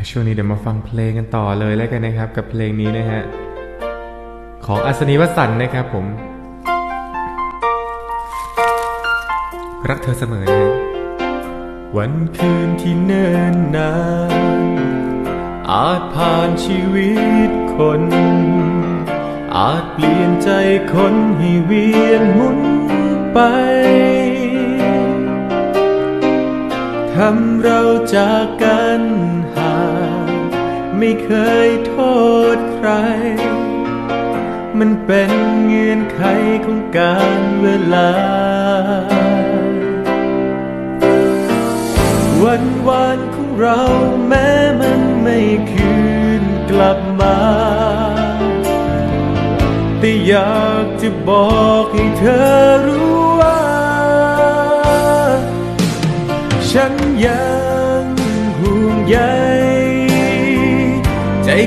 ถ้าช่วงนี้เดี๋ยวมาฟังเพลงกันต่อเลยแล้วกันนะครับ กับเพลงนี้นะฮะ ของอัศนีวสันต์นะครับผม รักเธอเสมอนะวันคืนที่เนิ่นนาน อาจผ่านชีวิตคน อาจเปลี่ยนใจคนให้เวียนหมุนไป ทำเราจากกันห่างไม่เคยโทษใคร มันเป็นเงื่อนไขของการเวลา วันวานของเราแม้มันไม่คืนกลับมา แต่อยากจะบอกให้เธอรู้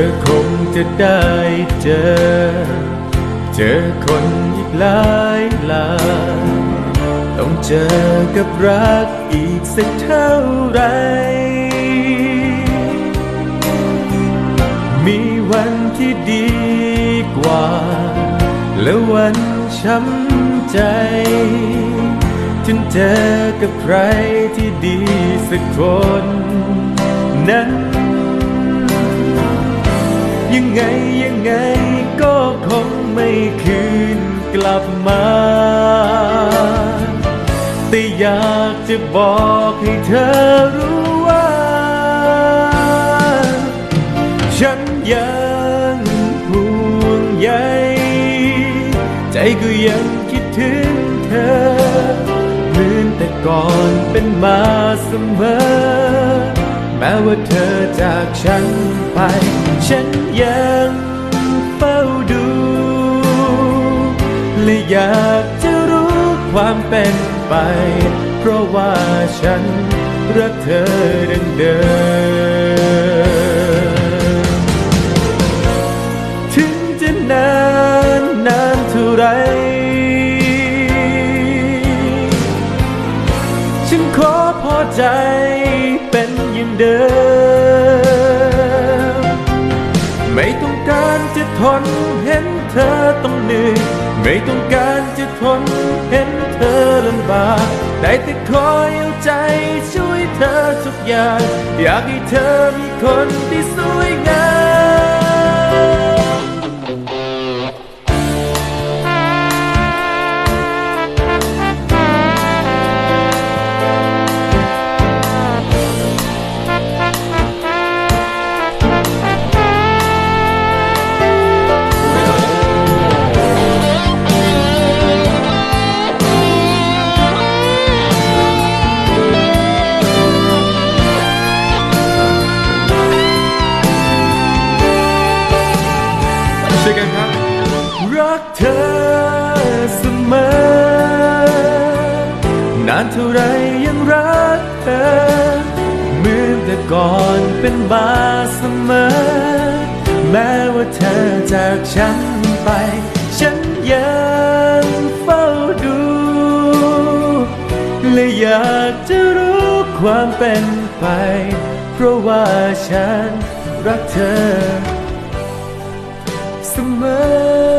อคงจะได้เจอ เจอคนอีกหลายหลายต้องเจอกับรักอีกสักเท่าไหรมีวันที่ดีกว่า และวันช้ำใจจนเจอกับใครที่ดีสักคน นั้น ยังไงยังไงก็คงไม่คืนกลับมา แต่อยากจะบอกให้เธอรู้ว่า ฉันยังห่วงใยใจก็ยังคิดถึงเธอเหมือนแต่ก่อนเป็นมาเสมอ แม้ว่าเธอจากฉันไป ฉันยังเฝ้าดู และอยากจะรู้ความเป็นไป เพราะว่าฉันรักเธอดังเดิมถึงจะนานนานเท่าไร ฉันขอพอใจเป็นอย่างเดิม ไม่ต้องการจะทนเห็นเธอต้องเหนื่อยไม่ต้องการจะทนเห็นเธอลำบากได้แต่คอยเอาใจช่วยเธอทุกอย่าง อยากให้เธอมีคนที่สวยงามานเท่าไรยังรักเธอเหมือนแต่ก่อนเป็นมาเสมอ แม้ว่าเธอจากฉันไป ฉันยังเฝ้าดู และอยากจะรู้ความเป็นไป เพราะว่าฉันรักเธอเสมอ